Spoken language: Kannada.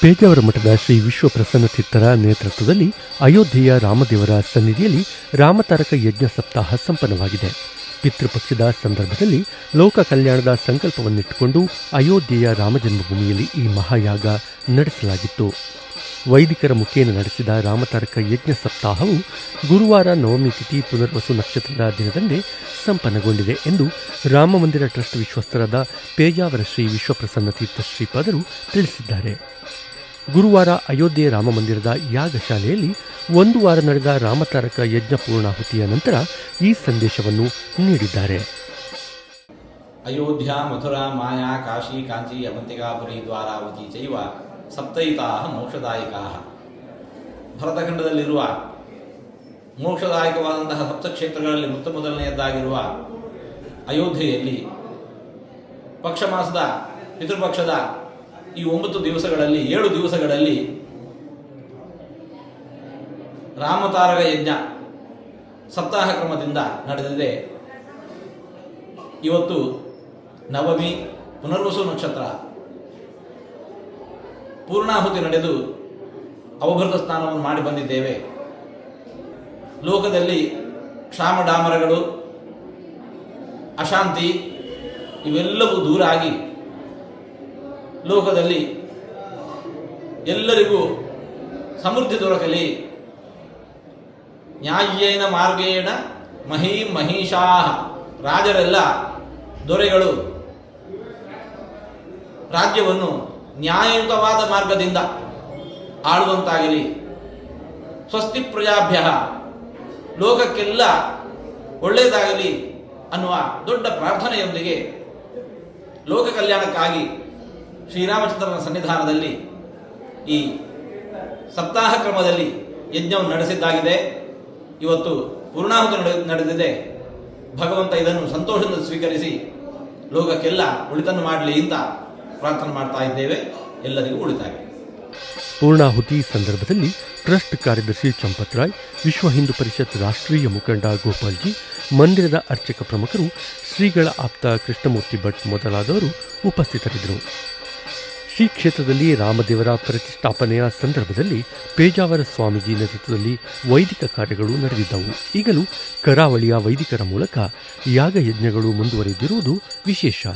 ಪೇಜಾವರ ಮಠದ ಶ್ರೀ ವಿಶ್ವಪ್ರಸನ್ನ ತೀರ್ಥರ ನೇತೃತ್ವದಲ್ಲಿ ಅಯೋಧ್ಯೆಯ ರಾಮದೇವರ ಸನ್ನಿಧಿಯಲ್ಲಿ ರಾಮತಾರಕ ಯಜ್ಞ ಸಪ್ತಾಹ ಸಂಪನ್ನವಾಗಿದೆ. ಪಿತೃಪಕ್ಷದ ಸಂದರ್ಭದಲ್ಲಿ ಲೋಕ ಕಲ್ಯಾಣದ ಸಂಕಲ್ಪವನ್ನಿಟ್ಟುಕೊಂಡು ಅಯೋಧ್ಯೆಯ ರಾಮಜನ್ಮಭೂಮಿಯಲ್ಲಿ ಈ ಮಹಾಯಾಗ ನಡೆಸಲಾಗಿತ್ತು. ವೈದಿಕರ ಮುಖೇನ ನಡೆಸಿದ ರಾಮತಾರಕ ಯಜ್ಞ ಸಪ್ತಾಹವು ಗುರುವಾರ ನವಮಿ ತಿಥಿ ಪುನರ್ವಸು ನಕ್ಷತ್ರದ ದಿನದಂದೇ ಸಂಪನ್ನಗೊಂಡಿದೆ ಎಂದು ರಾಮಮಂದಿರ ಟ್ರಸ್ಟ್ ವಿಶ್ವಸ್ತರಾದ ಪೇಜಾವರ ಶ್ರೀ ವಿಶ್ವಪ್ರಸನ್ನ ತೀರ್ಥ ಶ್ರೀಪಾದರು ತಿಳಿಸಿದ್ದಾರೆ. ಗುರುವಾರ ಅಯೋಧ್ಯೆ ರಾಮ ಮಂದಿರದ ಯಾಗಶಾಲೆಯಲ್ಲಿ ಒಂದು ವಾರ ನಡೆದ ರಾಮತಾರಕ ಯಜ್ಞ ಪೂರ್ಣಾಹುತಿಯ ನಂತರ ಈ ಸಂದೇಶವನ್ನು ನೀಡಿದ್ದಾರೆ. ಅಯೋಧ್ಯ, ಮಥುರಾ, ಮಾಯಾ, ಕಾಶಿ, ಕಾಂಚಿ, ಅವಂತಿಕಾಪುರಿ, ದ್ವಾರಾವತಿ ಜೈವ ಸಪ್ತೈತಾ ಮೋಕ್ಷದಾಯಕಾ ಭರತಖಂಡದಲ್ಲಿರುವ ಮೋಕ್ಷದಾಯಕವಾದಂತಹ ಸಪ್ತಕ್ಷೇತ್ರಗಳಲ್ಲಿ ಮೊತ್ತ ಮೊದಲನೆಯದ್ದಾಗಿರುವ ಅಯೋಧ್ಯೆಯಲ್ಲಿ ಪಕ್ಷ ಮಾಸದ ಪಿತೃಪಕ್ಷದ ಈ ಒಂಬತ್ತು ದಿವಸಗಳಲ್ಲಿ, ಏಳು ದಿವಸಗಳಲ್ಲಿ ರಾಮತಾರಕ ಯಜ್ಞ ಸಪ್ತಾಹ ಕ್ರಮದಿಂದ ನಡೆದಿದೆ. ಇವತ್ತು ನವಮಿ ಪುನರ್ವಸು ನಕ್ಷತ್ರ ಪೂರ್ಣಾಹುತಿ ನಡೆದು ಅವಭೃತ ಸ್ನಾನವನ್ನು ಮಾಡಿ ಬಂದಿದ್ದೇವೆ. ಲೋಕದಲ್ಲಿ ಕ್ಷಾಮ ಡಾಮರಗಳು, ಅಶಾಂತಿ ಇವೆಲ್ಲವೂ ದೂರ ಆಗಿ ಲೋಕದಲ್ಲಿ ಎಲ್ಲರಿಗೂ ಸಮೃದ್ಧಿ ದೊರಕಲಿ. ನ್ಯಾಯೇನ ಮಾರ್ಗೇಣ ಮಹಿ ಮಹಿಷಾಹ ರಾಜರೆಲ್ಲ ದೊರೆಗಳು. ರಾಜ್ಯವನ್ನು ನ್ಯಾಯಯುತವಾದ ಮಾರ್ಗದಿಂದ ಆಳುವಂತಾಗಲಿ. ಸ್ವಸ್ತಿ ಪ್ರಜಾಭ್ಯ. ಲೋಕಕ್ಕೆಲ್ಲ ಒಳ್ಳೆಯದಾಗಲಿ ಅನ್ನುವ ದೊಡ್ಡ ಪ್ರಾರ್ಥನೆಯೊಂದಿಗೆ ಲೋಕ ಕಲ್ಯಾಣಕ್ಕಾಗಿ ಶ್ರೀರಾಮಚಂದ್ರನ ಸನ್ನಿಧಾನದಲ್ಲಿ ಈ ಸಪ್ತಾಹ ಕ್ರಮದಲ್ಲಿ ಯಜ್ಞವನ್ನು ನಡೆಸಿದ್ದಾಗಿದೆ. ಇವತ್ತು ಪೂರ್ಣಾಹುತಿ ನಡೆ- ನಡೆದಿದೆ. ಭಗವಂತ ಇದನ್ನು ಸಂತೋಷದಿಂದ ಸ್ವೀಕರಿಸಿ ಲೋಕಕ್ಕೆಲ್ಲ ಉಳಿತನ್ನು ಮಾಡಲಿ ಅಂತ ಪ್ರಾರ್ಥನೆ ಮಾಡ್ತಾ ಇದ್ದೇವೆ. ಎಲ್ಲರಿಗೂ ಉಳಿತಾಗಿ ಪೂರ್ಣಾಹುತಿ ಸಂದರ್ಭದಲ್ಲಿ ಟ್ರಸ್ಟ್ ಕಾರ್ಯದರ್ಶಿ ಚಂಪತ್ರಾಯ್ ವಿಶ್ವ ಹಿಂದೂ ಪರಿಷತ್ ರಾಷ್ಟ್ರೀಯ ಮುಖಂಡ ಗೋಪಾಲ್ಜಿ, ಮಂದಿರದ ಅರ್ಚಕ ಪ್ರಮುಖರು ಶ್ರೀಗಳ ಆಪ್ತ ಕೃಷ್ಣಮೂರ್ತಿ ಭಟ್ ಮೊದಲಾದವರು ಉಪಸ್ಥಿತರಿದ್ದರು. ಶ್ರೀ ಕ್ಷೇತ್ರದಲ್ಲಿ ರಾಮದೇವರ ಪ್ರತಿಷ್ಠಾಪನೆಯ ಸಂದರ್ಭದಲ್ಲಿ ಪೇಜಾವರ ಸ್ವಾಮೀಜಿ ನೇತೃತ್ವದಲ್ಲಿ ವೈದಿಕ ಕಾರ್ಯಗಳು ನಡೆದಿದ್ದವು. ಈಗಲೂ ಕರಾವಳಿಯ ವೈದಿಕರ ಮೂಲಕ ಯಾಗಯಜ್ಞಗಳು ಮುಂದುವರೆದಿರುವುದು ವಿಶೇಷ.